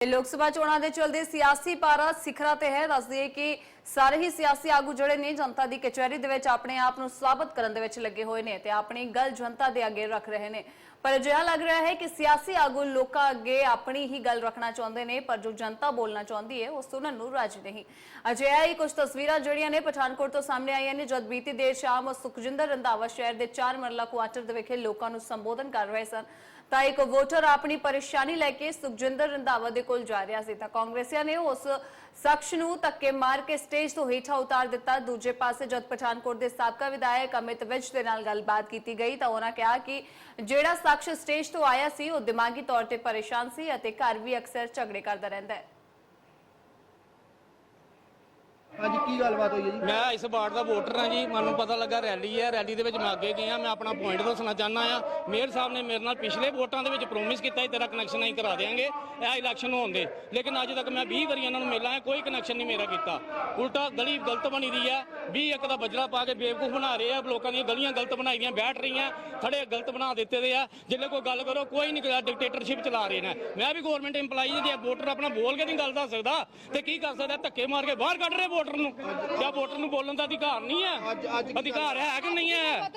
ਲੋਕ ਸਭਾ ਚੋਣਾਂ ਦੇ ਚਲਦੇ ਸਿਆਸੀ ਪਾਰਾ ਸਿਖਰਾਂ ਤੇ ਹੈ। ਦੱਸ ਕਿ ਸਾਰੇ ਹੀ ਸਿਆਸੀ ਆਗੂ ਜਿਹੜੇ ਨੇ ਜਨਤਾ ਦੀ ਕਚਹਿਰੀ ਦੇ ਵਿੱਚ ਆਪਣੇ ਆਪ ਨੂੰ ਸਾਬਤ ਕਰਨ ਦੇ ਵਿੱਚ ਲੱਗੇ ਹੋਏ ਨੇ ਤੇ ਆਪਣੀ ਗੱਲ ਜਨਤਾ ਦੇ ਅੱਗੇ ਰੱਖ ਰਹੇ ਨੇ। ਪਰ ਅਜਿਹਾ ਲੱਗ ਰਿਹਾ ਹੈ ਕਿ ਸਿਆਸੀ ਆਗੂ ਲੋਕਾਂ ਅੱਗੇ ਆਪਣੀ ਹੀ ਗੱਲ ਰੱਖਣਾ ਚਾਹੁੰਦੇ ਨੇ, ਪਰ ਜੋ ਜਨਤਾ ਬੋਲਣਾ ਚਾਹੁੰਦੀ ਹੈ, ਉਹ ਸੁਣਨ ਨੂੰ ਰਾਜੀ ਨਹੀਂ। ਅਜਿਹਾ ਹੀ ਕੁਝ ਤਸਵੀਰਾਂ ਜਿਹੜੀਆਂ ਨੇ ਪਠਾਨਕੋਟ ਤੋਂ ਸਾਹਮਣੇ ਆਈਆਂ ਨੇ, ਜਦ ਬੀਤੀ ਦੇਰ ਸ਼ਾਮ ਸੁਖਜਿੰਦਰ ਰੰਧਾਵਾ ਸ਼ਹਿਰ ਦੇ ਚਾਰ ਮਰਲਾ ਕੁਆਟਰ ਦੇ ਵਿਖੇ ਲੋਕਾਂ ਨੂੰ ਸੰਬੋਧਨ ਕਰ ਰਹੇ ਸਨ। ਤਾਂ ਇੱਕ ਵੋਟਰ ਆਪਣੀ ਪਰੇਸ਼ਾਨੀ ਲੈ ਕੇ ਸੁਖਜਿੰਦਰ ਰੰਧਾਵਾ ਦੇ ਕੋਲ ਜਾ ਰਿਹਾ ਸੀ। ਤਾਂ ਕਾਂਗਰਸੀਆਂ ਨੇ ਉਸ ਸ਼ਖਸ ਨੂੰ ਧੱਕੇ ਮਾਰ ਕੇ ਸਟੇਜ ਤੋਂ ਹੇਠਾਂ ਉਤਾਰ ਦਿੱਤਾ। ਦੂਜੇ ਪਾਸੇ ਜਦ ਪਠਾਨਕੋਟ ਦੇ ਸਾਬਕਾ ਵਿਧਾਇਕ ਅਮਿਤ ਵਿਜ ਦੇ ਨਾਲ ਗੱਲਬਾਤ ਕੀਤੀ ਗਈ ਤਾਂ ਉਹਨਾਂ ਕਿਹਾ ਕਿ ਜਿਹੜਾ ਸ਼ਖਸ ਸਟੇਜ ਤੋਂ ਆਇਆ ਸੀ, ਉਹ ਦਿਮਾਗੀ ਤੌਰ ਤੇ ਪਰੇਸ਼ਾਨ ਸੀ ਅਤੇ ਘਰ ਵੀ ਅਕਸਰ ਝਗੜੇ ਕਰਦਾ ਰਹਿੰਦਾ ਹੈ। ਅੱਜ ਕੀ ਗੱਲਬਾਤ ਹੋਈ ਹੈ ਜੀ? ਮੈਂ ਇਸ ਵਾਰਡ ਦਾ ਵੋਟਰ ਹਾਂ ਜੀ। ਮੈਨੂੰ ਪਤਾ ਲੱਗਾ ਰੈਲੀ ਹੈ। ਰੈਲੀ ਦੇ ਵਿੱਚ ਮੈਂ ਅੱਗੇ ਗਿਆ। ਮੈਂ ਆਪਣਾ ਪੁਆਇੰਟ ਦੱਸਣਾ ਚਾਹੁੰਦਾ ਆ ਮੇਅਰ ਸਾਹਿਬ ਨੇ ਮੇਰੇ ਨਾਲ ਪਿਛਲੇ ਵੋਟਾਂ ਦੇ ਵਿੱਚ ਪ੍ਰੋਮਿਸ ਕੀਤਾ ਸੀ, ਤੇਰਾ ਕਨੈਕਸ਼ਨ ਅਸੀਂ ਕਰਾ ਦੇਾਂਗੇ ਇਹ ਇਲੈਕਸ਼ਨ ਹੋਣ ਦੇ। ਲੇਕਿਨ ਅੱਜ ਤੱਕ ਮੈਂ 20 ਵਾਰੀ ਇਹਨਾਂ ਨੂੰ ਮਿਲਾਂ ਕੋਈ ਕਨੈਕਸ਼ਨ ਨਹੀਂ ਮੇਰਾ ਕੀਤਾ। ਉਲਟਾ ਗਲੀ ਗਲਤ ਬਣੀ ਦੀ ਹੈ। 20 ਇੱਕ ਦਾ ਬਜਰਾ ਪਾ ਕੇ ਬੇਵਕੂਫ ਬਣਾ ਰਹੇ ਆ। ਲੋਕਾਂ ਦੀਆਂ ਗਲੀਆਂ ਗਲਤ ਬਣਾਈ ਦੀਆਂ, ਬੈਠ ਰਹੀਆਂ। ਥੜੇ ਗਲਤ ਬਣਾ ਦਿੱਤੇ ਦੇ ਆ। ਜਿੱਲੇ ਕੋਈ ਗੱਲ ਕਰੋ, ਕੋਈ ਨਹੀਂ ਕਰਦਾ ਡਿਕਟੇਟਰਸ਼ਿਪ ਚਲਾ ਰਹੇ ਨੇ। ਮੈਂ ਵੀ ਗਵਰਨਮੈਂਟ EMPLOYE ਜੇ ਵੋਟਰ ਆਪਣਾ ਬੋਲ ਕੇ ਨਹੀਂ ਗੱਲ ਦੱਸ ਸਕਦਾ। ਤੇ ਕੀ ਕਰ ਸਕਦਾ? ਧੱਕੇ ਮਾਰ ਕੇ ਬਾਹਰ ਕੱਢ ਰਹੇ ਵੋਟਰ ਨੂੰ। ਜਾਂ ਵੋਟਰ ਨੂੰ ਬੋਲਣ ਦਾ ਅਧਿਕਾਰ ਨਹੀਂ ਹੈ? ਅਧਿਕਾਰ ਹੈ ਕਿ ਨਹੀਂ ਹੈ?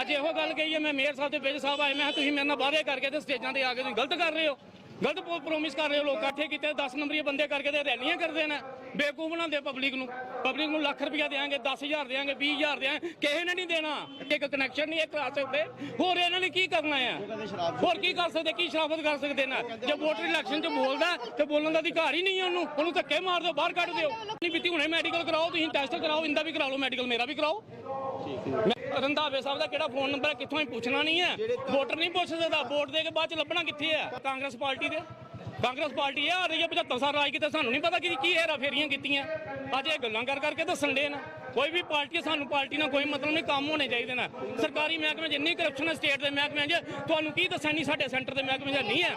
ਅੱਜ ਇਹੋ ਗੱਲ ਕਹੀ ਹੈ ਮੈਂ ਮੇਅਰ ਸਾਹਿਬ ਦੇ ਵਿੱਚ ਸਾਹਿਬ ਆਏ ਮੈਂ ਤੁਸੀਂ ਮੇਰੇ ਨਾਲ ਬਾਹਰੇ ਕਰਕੇ ਤੇ ਸਟੇਜਾਂ ਤੇ ਆ ਕੇ ਤੁਸੀਂ ਗਲਤ ਕਰ ਰਹੇ ਹੋ। ਗਲਤ ਪ੍ਰੋਮਿਸ ਕਰ ਰਹੇ ਹੋ ਲੋਕ, ਇਕੱਠੇ ਕੀਤੇ 10 ਨੰਬਰੀ ਬੰਦੇ ਕਰਕੇ ਤੇ ਰੈਲੀਆਂ ਕਰਦੇ ਨੇ, ਬੇਵਕੂਫ ਬਣਾਉਂਦੇ ਪਬਲਿਕ ਨੂੰ। ਪਬਲਿਕ ਨੂੰ ਲੱਖ ਰੁਪਇਆ ਦੇਾਂਗੇ 10000 ਦੇਾਂਗੇ 20000 ਦੇਾਂਗੇ ਕਿਸੇ ਨੇ ਨਹੀਂ ਦੇਣਾ। ਇੱਕ ਕਨੈਕਸ਼ਨ ਨਹੀਂ ਇਹ ਕਰਾ ਸਕਦੇ ਹੋਰ ਇਹਨਾਂ ਨੇ ਕੀ ਕਰਨਾ ਆ? ਹੋਰ ਕੀ ਕਰ ਸਕਦੇ, ਕੀ ਸ਼ਰਾਬਤ ਕਰ ਸਕਦੇ ਨੇ? ਜੇ ਵੋਟਰ ਇਲੈਕਸ਼ਨ 'ਚ ਬੋਲਦਾ ਤੇ ਬੋਲਣ ਦਾ ਅਧਿਕਾਰ ਹੀ ਨਹੀਂ ਹੈ ਉਹਨੂੰ। ਉਹਨੂੰ ਧੱਕੇ ਮਾਰ ਦਿਓ, ਬਾਹਰ ਕੱਢ ਦਿਓ। ਨਹੀਂ ਬੀਤੀ ਹੁਣੇ ਮੈਡੀਕਲ ਕਰਾਓ, ਤੁਸੀਂ ਟੈਸਟ ਕਰਾਓ, ਇੰਦਾ ਵੀ ਕਰਾ ਲਓ ਮੈਡੀਕਲ ਮੇਰਾ ਵੀ ਕਰਾਓ। ਮੈਂ- ਰੰਧਾਵੇ ਸਾਹਿਬ ਦਾ ਕਿਹੜਾ ਫੋਨ ਨੰਬਰ ਹੈ? ਕਿੱਥੋਂ ਹੀ ਪੁੱਛਣਾ ਨਹੀਂ ਹੈ। ਵੋਟਰ ਨਹੀਂ ਪੁੱਛ ਸਕਦਾ ਵੋਟ ਦੇ ਕੇ ਬਾਅਦ ਚ ਲੱਭਣਾ ਕਿੱਥੇ ਹੈ? ਕਾਂਗਰਸ ਪਾਰਟੀ ਦੇ। ਕਾਂਗਰਸ ਪਾਰਟੀ ਇਹ ਆ ਰਹੀ ਹੈ 75 ਸਾਲ ਰਾਜ ਕੀਤੇ ਸਾਨੂੰ ਨਹੀਂ ਪਤਾ ਕਿ ਕੀ ਹੈਰਾ ਫੇਰੀਆਂ ਕੀਤੀਆਂ। ਅੱਜ ਇਹ ਗੱਲਾਂ ਕਰ ਕਰਕੇ ਦੱਸਣ ਦੇ ਨਾ। ਕੋਈ ਵੀ ਪਾਰਟੀ ਹੈ, ਸਾਨੂੰ ਪਾਰਟੀ ਨਾਲ ਕੋਈ ਮਤਲਬ ਨਹੀਂ ਕੰਮ ਹੋਣੇ ਚਾਹੀਦੇ ਨਾ। ਸਰਕਾਰੀ ਮਹਿਕਮੇ ਜਿੰਨੀ ਕਰਪਸ਼ਨ ਹੈ ਸਟੇਟ ਦੇ ਮਹਿਕਮੇ 'ਚ। ਤੁਹਾਨੂੰ ਕੀ ਦੱਸਣ ਨਹੀਂ ਸਾਡੇ ਸੈਂਟਰ ਦੇ ਮਹਿਕਮੇ 'ਚ ਨਹੀਂ ਹੈ।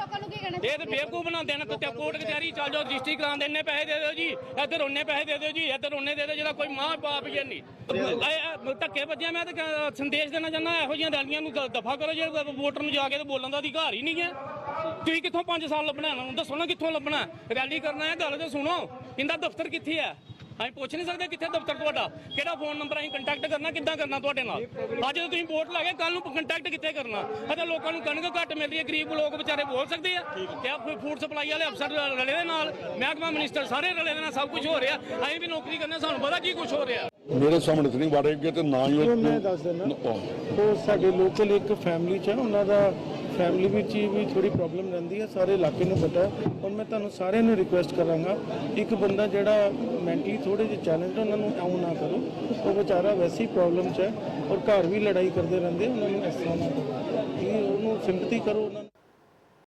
ਇਹ ਤੇ ਬੇਵਕੂਫ ਬਣਾਉਂਦੇ ਨੇ ਕੁੱਤੇ ਕੋਰਟ ਕਚਹਿਰੀ ਚੱਲ ਜਾਓ ਰਜਿਸਟਰੀ ਕਰਾਂ ਦੇ ਇੰਨੇ ਪੈਸੇ ਦੇ ਦਿਓ ਜੀ ਇੱਧਰ ਉਹਨੇ ਪੈਸੇ ਦੇ ਦਿਓ ਜੀ ਇੱਧਰ ਉਹਨੇ ਦੇ ਦਿਓ ਜਿਹੜਾ ਕੋਈ ਮਾਂ ਬਾਪ ਹੀ ਨਹੀਂ। ਧੱਕੇ ਵੱਜਿਆ ਮੈਂ ਤਾਂ ਸੰਦੇਸ਼ ਦੇਣਾ ਚਾਹੁੰਦਾ ਇਹੋ ਜਿਹੀਆਂ ਰੈਲੀਆਂ ਨੂੰ ਦਫਾ ਕਰੋ ਜਿਹੜੇ ਵੋਟਰ ਨੂੰ ਜਾ ਕੇ ਤੇ ਬੋਲਣ ਦਾ ਅਧਿਕਾਰ ਹੀ ਨਹੀਂ ਹੈ। ਤੁਸੀਂ ਕਿੱਥੋਂ 5 ਸਾਲ ਲੱਭਣਾ ਇਹਨਾਂ ਨੂੰ ਦੱਸੋ ਨਾ ਕਿੱਥੋਂ ਲੱਭਣਾ ਰੈਲੀ ਕਰਨਾ ਹੈ ਗੱਲ ਤੇ ਸੁਣੋ। ਇਹਦਾ ਦਫ਼ਤਰ ਕਿੱਥੇ ਹੈ? ਅਸੀਂ ਪੁੱਛ ਨਹੀਂ ਸਕਦੇ ਕਿੱਥੇ ਦਫ਼ਤਰ ਤੁਹਾਡਾ ਕਿਹੜਾ ਫੋਨ ਨੰਬਰ ਅਸੀਂ ਕੰਟੈਕਟ ਕਰਨਾ ਕਿੱਦਾਂ ਕਰਨਾ ਤੁਹਾਡੇ ਨਾਲ? ਅੱਜ ਜਦੋਂ ਤੁਸੀਂ ਵੋਟ ਲਾ ਕੇ ਕੱਲ ਨੂੰ ਕੰਟੈਕਟ ਕਿੱਥੇ ਕਰਨਾ? ਅਤੇ ਲੋਕਾਂ ਨੂੰ ਕਣਕ ਘੱਟ ਮਿਲ ਰਹੀ ਹੈ ਗਰੀਬ ਲੋਕ ਵਿਚਾਰੇ ਬੋਲ ਸਕਦੇ ਆ। ਕਿਆ ਫੂਡ ਸਪਲਾਈ ਵਾਲੇ ਅਫਸਰ ਰਲੇ ਦੇ ਨਾਲ? ਮਹਿਕਮਾ ਮਿਨਿਸਟਰ ਸਾਰੇ ਰਲੇ ਦੇ ਨਾਲ ਸਭ ਕੁਝ ਹੋ ਰਿਹਾ। ਅਸੀਂ ਵੀ ਨੌਕਰੀ ਕਰਨੇ ਸਾਨੂੰ ਪਤਾ ਕੀ ਕੁਝ ਹੋ ਰਿਹਾ। ਮੇਰੇ ਸਾਹਮਣੇ ਨਹੀਂ ਵਾੜੇਗੇ ਤੇ ਨਾ ਹੀ ਉਹ ਮੈਂ ਦੱਸ ਦਿੰਦਾ। ਉਹ ਉਹ ਸਾਡੇ ਲੋਕਲ ਇੱਕ ਫੈਮਿਲੀ ਚ ਹੈ ਉਹਨਾਂ ਦਾ ਫੈਮਿਲੀ ਵਿੱਚ ਹੀ ਵੀ ਥੋੜੀ ਪ੍ਰੋਬਲਮ ਰਹਿੰਦੀ ਹੈ ਸਾਰੇ ਇਲਾਕੇ ਨੂੰ ਪਤਾ ਔਰ ਮੈਂ ਤੁਹਾਨੂੰ ਸਾਰਿਆਂ ਨੂੰ ਰਿਕੁਐਸਟ ਕਰਾਂਗਾ, ਇੱਕ ਬੰਦਾ ਜਿਹੜਾ ਮੈਂਟਲੀ ਥੋੜੇ ਜਿਹੇ ਚੈਲੰਜ ਉਹਨਾਂ ਨੂੰ ਆਉਂ ਨਾ ਕਰੋ। ਉਹ ਵਿਚਾਰਾ ਵੈਸੇ ਹੀ ਪ੍ਰੋਬਲਮ ਚ ਹੈ ਔਰ ਘਰ ਵੀ ਲੜਾਈ ਕਰਦੇ ਰਹਿੰਦੇ ਉਹਨਾਂ ਨੂੰ ਇਸ ਤਰ੍ਹਾਂ ਨਾ ਕਰੋ। ਇਹ ਉਹਨੂੰ ਸਿੰਪਥੀ ਕਰੋ, ਉਹਨਾਂ ਨੂੰ